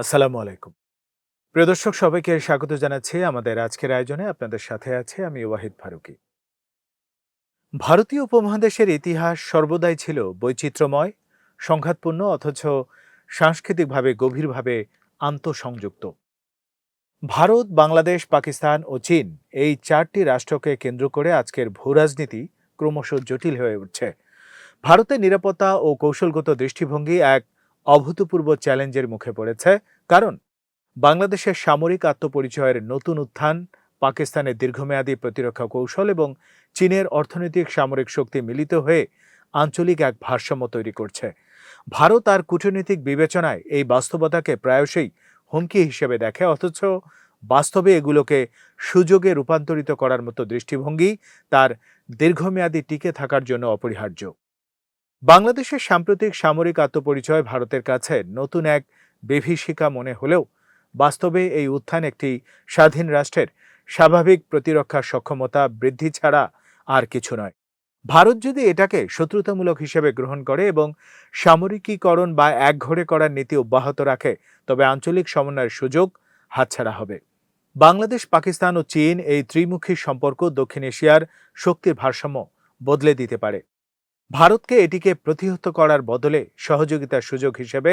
আসসালামু আলাইকুম। প্রিয় দর্শক, সবাইকে স্বাগত জানাচ্ছি আমাদের আজকের আয়োজনে। আপনাদের সাথে আছে আমি ওয়াহিদ ফারুকি। ভারতীয় উপমহাদেশের ইতিহাস সর্বদাই ছিল বৈচিত্র্যময়, সংঘাতপূর্ণ, অথচ সাংস্কৃতিকভাবে গভীরভাবে আন্তঃসংযুক্ত। ভারত, বাংলাদেশ, পাকিস্তান ও চীন এই চারটি রাষ্ট্রকে কেন্দ্র করে আজকের ভূরাজনীতি ক্রমশ জটিল হয়ে উঠছে। ভারতের নিরাপত্তা ও কৌশলগত দৃষ্টিভঙ্গি এক অভূতপূর্ব চ্যালেঞ্জের মুখে পড়েছে। কারণ, বাংলাদেশের সামরিক আত্মপরিচয়ের নতুন উত্থান, পাকিস্তানের দীর্ঘমেয়াদী প্রতিরক্ষা কৌশল এবং চীনের অর্থনৈতিক সামরিক শক্তি মিলিত হয়ে আঞ্চলিক এক ভারসাম্য তৈরি করছে। ভারত আর কূটনৈতিক বিবেচনায় এই বাস্তবতাকে প্রায়শই হুমকি হিসেবে দেখে, অথচ বাস্তবে এগুলোকে সুযোগে রূপান্তরিত করার মতো দৃষ্টিভঙ্গি তার দীর্ঘমেয়াদী টিকে থাকার জন্য অপরিহার্য। বাংলাদেশের সাম্প্রতিক সামরিক আত্মপরিচয় ভারতের কাছে নতুন এক বিভীষিকা মনে হলেও বাস্তবে এই উত্থান একটি স্বাধীন রাষ্ট্রের স্বাভাবিক প্রতিরক্ষা সক্ষমতা বৃদ্ধি ছাড়া আর কিছু নয়। ভারত যদি এটাকে শত্রুতামূলক হিসেবে গ্রহণ করে এবং সামরিকীকরণ বা একঘরে করার নীতি অব্যাহত রাখে, তবে আঞ্চলিক সমন্বয়ের সুযোগ হাতছাড়া হবে। বাংলাদেশ, পাকিস্তান ও চীন এই ত্রিমুখী সম্পর্ক দক্ষিণ এশিয়ার শক্তির ভারসাম্য বদলে দিতে পারে। ভারতকে এটিকে প্রতিহত করার বদলে সহযোগিতার সুযোগ হিসেবে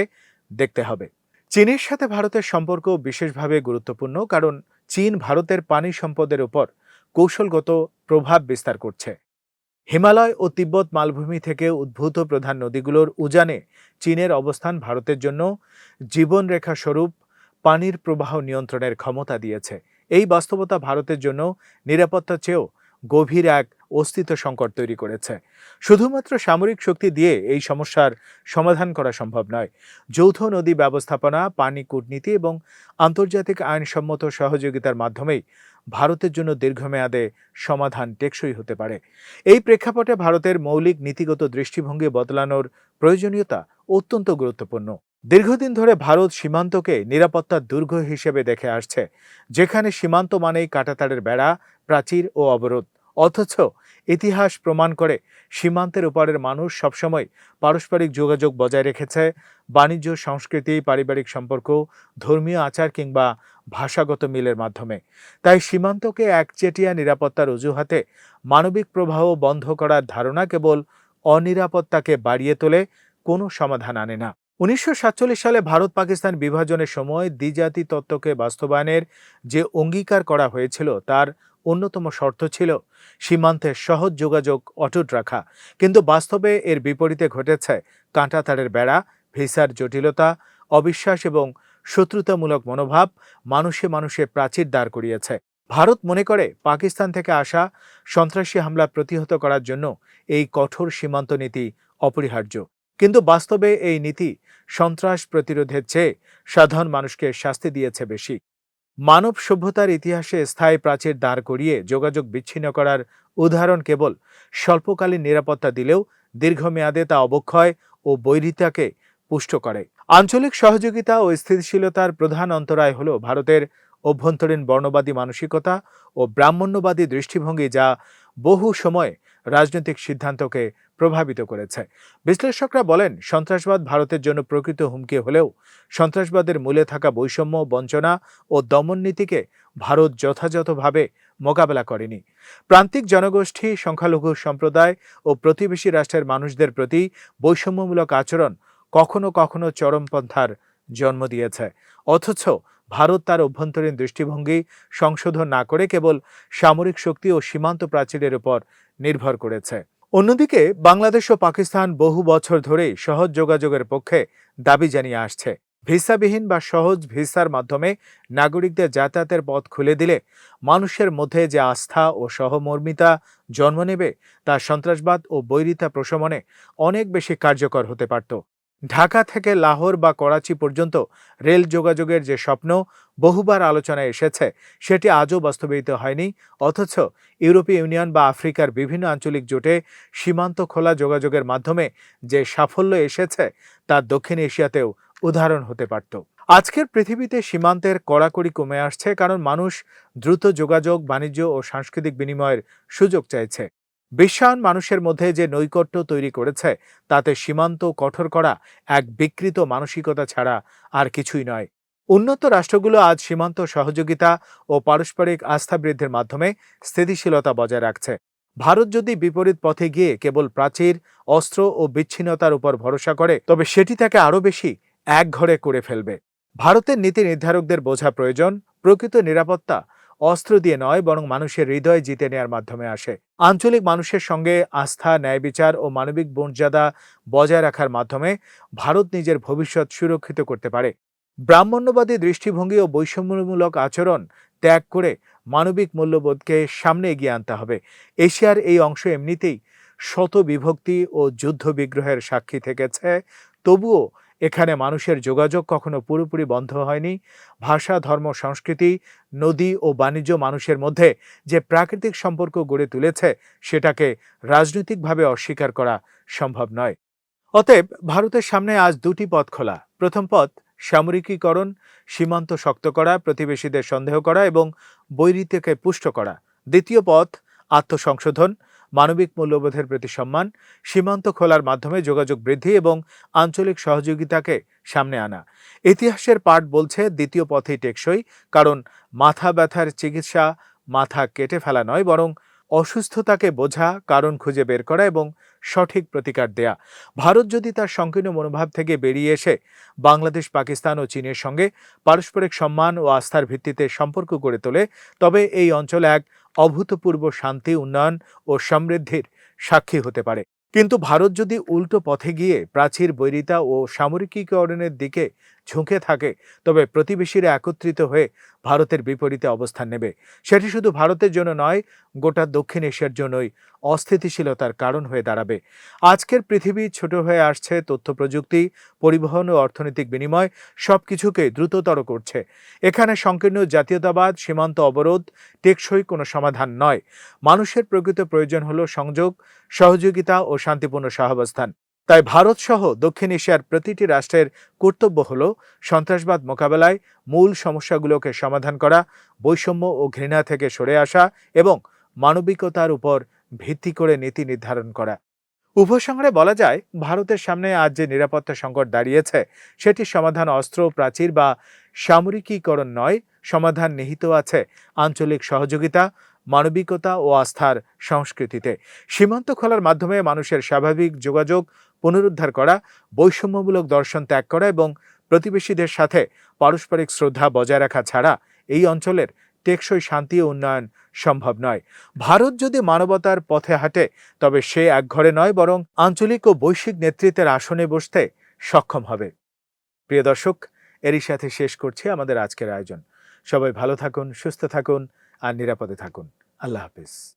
দেখতে হবে। চীনের সাথে ভারতের সম্পর্ক বিশেষভাবে গুরুত্বপূর্ণ কারণ চীন ভারতের পানি সম্পদের উপর কৌশলগত প্রভাব বিস্তার করছে। হিমালয় ও তিব্বত মালভূমি থেকে উদ্ভূত প্রধান নদীগুলোর উজানে চীনের অবস্থান ভারতের জন্য জীবনরেখা স্বরূপ পানির প্রবাহ নিয়ন্ত্রণের ক্ষমতা দিয়েছে। এই বাস্তবতা ভারতের জন্য নিরাপত্তা চেয়েও গভীর এক অস্তিত্ব সংকট তৈরি করেছে। শুধুমাত্র সামরিক শক্তি দিয়ে এই সমস্যার সমাধান করা সম্ভব নয়। যৌথ নদী ব্যবস্থাপনা, পানি কূটনীতি এবং আন্তর্জাতিক আইনসম্মত সহযোগিতার মাধ্যমেই ভারতের জন্য দীর্ঘমেয়াদে সমাধান টেকসই হতে পারে। এই প্রেক্ষাপটে ভারতের মৌলিক নীতিগত দৃষ্টিভঙ্গি বদলানোর প্রয়োজনীয়তা অত্যন্ত গুরুত্বপূর্ণ। দীর্ঘদিন ধরে ভারত সীমান্তকে নিরাপত্তার দুর্গ হিসেবে দেখে আসছে, যেখানে সীমান্ত মানেই কাটাতারের বেড়া, প্রাচীর ও অবরোধ। অথচ ইতিহাস প্রমাণ করে সীমান্তের ওপারের মানুষ সবসময় পারস্পরিক যোগাযোগ বজায় রেখেছে, বাণিজ্য, সংস্কৃতি, পারিবারিক সম্পর্ক, ধর্মীয় আচার কিংবা ভাষাগত মিলের মাধ্যমে। তাই সীমান্তকে একচেটিয়া নিরাপত্তার অজুহাতে মানবিক প্রবাহ বন্ধ করার ধারণা কেবল অনিরাপত্তাকে বাড়িয়ে তোলে কোনো সমাধান আনে না। উনিশশো সাতচল্লিশ সালে ভারত পাকিস্তান বিভাজনের সময় দ্বিজাতি তত্ত্বকে বাস্তবায়নের যে অঙ্গীকার করা হয়েছিল, তার অন্যতম শর্ত ছিল সীমান্তে সহজ যোগাযোগ অটুট রাখা। কিন্তু বাস্তবে এর বিপরীতে ঘটেছে কাঁটাতারের বেড়া, ভিসার জটিলতা, অবিশ্বাস এবং শত্রুতামূলক মনোভাব মানুষে মানুষে প্রাচীর দাঁড় করিয়েছে। ভারত মনে করে পাকিস্তান থেকে আসা সন্ত্রাসী হামলা প্রতিহত করার জন্য এই কঠোর সীমান্ত নীতি অপরিহার্য। কিন্তু বাস্তবে এই নীতি সন্ত্রাস প্রতিরোধের চেয়ে সাধারণ মানুষকে শাস্তি দিয়েছে বেশি। মানব সভ্যতার ইতিহাসে স্থায়ী প্রাচীর দাঁড় করিয়ে যোগাযোগ বিচ্ছিন্ন করার উদাহরণ কেবল স্বল্পকালীন নিরাপত্তা দিলেও দীর্ঘমেয়াদে তা অবক্ষয় ও বৈরিতাকে পুষ্ট করে। আঞ্চলিক সহযোগিতা ও স্থিতিশীলতার প্রধান অন্তরায় হল ভারতের অভ্যন্তরীণ বর্ণবাদী মানসিকতা ও ব্রাহ্মণ্যবাদী দৃষ্টিভঙ্গি যা বহু সময় রাজনৈতিক সিদ্ধান্তকে প্রভাবিত করেছে। বিশ্লেষকরা বলেন, সন্ত্রাসবাদ ভারতের জন্য প্রকৃত হুমকি হলেও সন্ত্রাসবাদের মূলে থাকা বৈষম্য, বঞ্চনা ও দমন নীতিকে ভারত যথাযথভাবে মোকাবেলা করেনি। প্রান্তিক জনগোষ্ঠী, সংখ্যালঘু সম্প্রদায় ও প্রতিবেশী রাষ্ট্রের মানুষদের প্রতি বৈষম্যমূলক আচরণ কখনো কখনো চরমপন্থার জন্ম দিয়েছে। অথচ ভারত তার অভ্যন্তরীণ দৃষ্টিভঙ্গি সংশোধন না করে কেবল সামরিক শক্তি ও সীমান্ত প্রাচীরের উপর নির্ভর করেছে। অন্যদিকে, বাংলাদেশ ও পাকিস্তান বহু বছর ধরেই সহজ যোগাযোগের পক্ষে দাবি জানিয়ে আসছে। ভিসাবিহীন বা সহজ ভিসার মাধ্যমে নাগরিকদের যাতায়াতের পথ খুলে দিলে মানুষের মধ্যে যে আস্থা ও সহমর্মিতা জন্ম নেবে, তা সন্ত্রাসবাদ ও বৈরিতা প্রশমনে অনেক বেশি কার্যকর হতে পারত। ঢাকা থেকে লাহোর বা করাচি পর্যন্ত রেল যোগাযোগের যে স্বপ্ন বহুবার আলোচনায় এসেছে, সেটি আজও বাস্তবায়িত হয়নি। অথচ ইউরোপীয় ইউনিয়ন বা আফ্রিকার বিভিন্ন আঞ্চলিক জোটে সীমান্ত খোলা যোগাযোগের মাধ্যমে যে সাফল্য এসেছে, তা দক্ষিণ এশিয়াতেও উদাহরণ হতে পারত। আজকের পৃথিবীতে সীমান্তের কড়াকড়ি কমে আসছে কারণ মানুষ দ্রুত যোগাযোগ, বাণিজ্য ও সাংস্কৃতিক বিনিময়ের সুযোগ চাইছে। বিশ্বায়ন মানুষের মধ্যে যে নৈকট্য তৈরি করেছে, তাতে সীমান্ত কঠোর করা এক বিকৃত মানসিকতা ছাড়া আর কিছুই নয়। উন্নত রাষ্ট্রগুলো আজ সীমান্ত সহযোগিতা ও পারস্পরিক আস্থা বৃদ্ধির মাধ্যমে স্থিতিশীলতা বজায় রাখছে। ভারত যদি বিপরীত পথে গিয়ে কেবল প্রাচীর, অস্ত্র ও বিচ্ছিন্নতার উপর ভরসা করে, তবে সেটি তাকে আরও বেশি একঘরে করে ফেলবে। ভারতের নীতি নির্ধারকদের বোঝা প্রয়োজন, প্রকৃত নিরাপত্তা অস্ত্র দিয়ে নয়, বরং মানুষের হৃদয় জিতে নেয়ার মাধ্যমে আসে। আঞ্চলিক মানুষের সঙ্গে আস্থা ন্যায় বিচার ও মানবিক মর্যাদা বজায় রাখার মাধ্যমে ভারত নিজের ভবিষ্যৎ সুরক্ষিত করতে পারে। ব্রাহ্মণ্যবাদী দৃষ্টিভঙ্গি ও বৈষম্যমূলক আচরণ ত্যাগ করে মানবিক মূল্যবোধকে সামনে এগিয়ে আনতে হবে। এশিয়ার এই অংশ এমনিতেই শত বিভক্তি ও যুদ্ধ বিগ্রহের সাক্ষী থেকেছে, তবুও এখানে মানুষের যোগাযোগ কখনো পুরোপুরি বন্ধ হয়নি। ভাষা, ধর্ম, সংস্কৃতি, নদী ও বাণিজ্য মানুষের মধ্যে যে প্রাকৃতিক সম্পর্ক গড়ে তুলেছে, সেটাকে রাজনৈতিকভাবে অস্বীকার করা সম্ভব নয়। অতএব ভারতের সামনে আজ দুটি পথ খোলা। প্রথম পথ, সামরিকীকরণ, সীমান্ত শক্ত করা, প্রতিবেশীদের সন্দেহ করা এবং বৈরিতাকে পুষ্ট করা। দ্বিতীয় পথ, আত্মসংশোধন মানবিক মূল্যবোধের প্রতি সম্মান, সীমান্ত খোলার মাধ্যমে যোগাযোগ বৃদ্ধি এবং আঞ্চলিক সহযোগিতাকে সামনে আনা। ইতিহাসের পাঠ বলছে, দ্বিতীয় পথেই টেকসই, কারণ মাথা ব্যথার চিকিৎসা মাথা কেটে ফেলা নয়, বরং অসুস্থতাকে বোঝা, কারণ খুঁজে বের করা এবং সঠিক প্রতিকার দেয়া। ভারত যদি তার সংকীর্ণ মনোভাব থেকে বেরিয়ে এসে বাংলাদেশ, পাকিস্তান ও চীনের সঙ্গে পারস্পরিক সম্মান ও আস্থার ভিত্তিতে সম্পর্ক গড়ে তোলে, তবে এই অঞ্চল এক অভূতপূর্ব শান্তি, উন্নয়ন ও সমৃদ্ধির সাক্ষী হতে পারে। কিন্তু ভারত যদি উল্টো পথে গিয়ে প্রাচীর বৈরিতা ও সামরিকীকরণের দিকে ঝুঁকে থাকে, তবে প্রতিবেশীরা একত্রিত হয়ে ভারতের বিপরীতে অবস্থান নেবে। সেটি শুধু ভারতের জন্য নয়, গোটা দক্ষিণ এশিয়ার জন্যই অস্থিতিশীলতার কারণ হয়ে দাঁড়াবে। আজকের পৃথিবী ছোট হয়ে আসছে তথ্য প্রযুক্তি পরিবহন ও অর্থনৈতিক বিনিময় সব কিছুকে দ্রুততর করছে। এখানে সংকীর্ণ জাতীয়তাবাদ, সীমান্ত অবরোধ টেকসই কোনো সমাধান নয়। মানুষের প্রকৃত প্রয়োজন হলো সংযোগ, সহযোগিতা ও শান্তিপূর্ণ সহাবস্থান। তাই ভারত সহ দক্ষিণ এশিয়ার প্রতিটি রাষ্ট্রের কর্তব্য হল সন্ত্রাসবাদ মোকাবেলায় মূল সমস্যাগুলোকে সমাধান করা, বৈষম্য ও ঘৃণা থেকে সরে আসা এবং মানবিকতার উপর ভিত্তি করে নীতি নির্ধারণ করা। উপসংহারে বলা যায়, ভারতের সামনে আজ যে নিরাপত্তা সংকট দাঁড়িয়েছে সেটির সমাধান অস্ত্র, প্রাচীর বা সামরিকীকরণ নয়, সমাধান নিহিত আছে আঞ্চলিক সহযোগিতা মানবিকতা ও আস্থার সংস্কৃতিতে। সীমান্ত খোলার মাধ্যমে মানুষের স্বাভাবিক যোগাযোগ পুনরুদ্ধার করা, বৈষম্যমূলক দর্শন ত্যাগ করা এবং প্রতিবেশীদের সাথে পারস্পরিক শ্রদ্ধা বজায় রাখা ছাড়া এই অঞ্চলের টেকসই শান্তি ও উন্নয়ন সম্ভব নয়। ভারত যদি মানবতার পথে হাঁটে, তবে সে একঘরে নয়, বরং আঞ্চলিক ও বৈশ্বিক নেতৃত্বের আসনে বসতে সক্ষম হবে। প্রিয় দর্শক, এরই সাথে শেষ করছি আমাদের আজকের আয়োজন। সবাই ভালো থাকুন, সুস্থ থাকুন, আর নিরাপদে থাকুন। আল্লাহ হাফিজ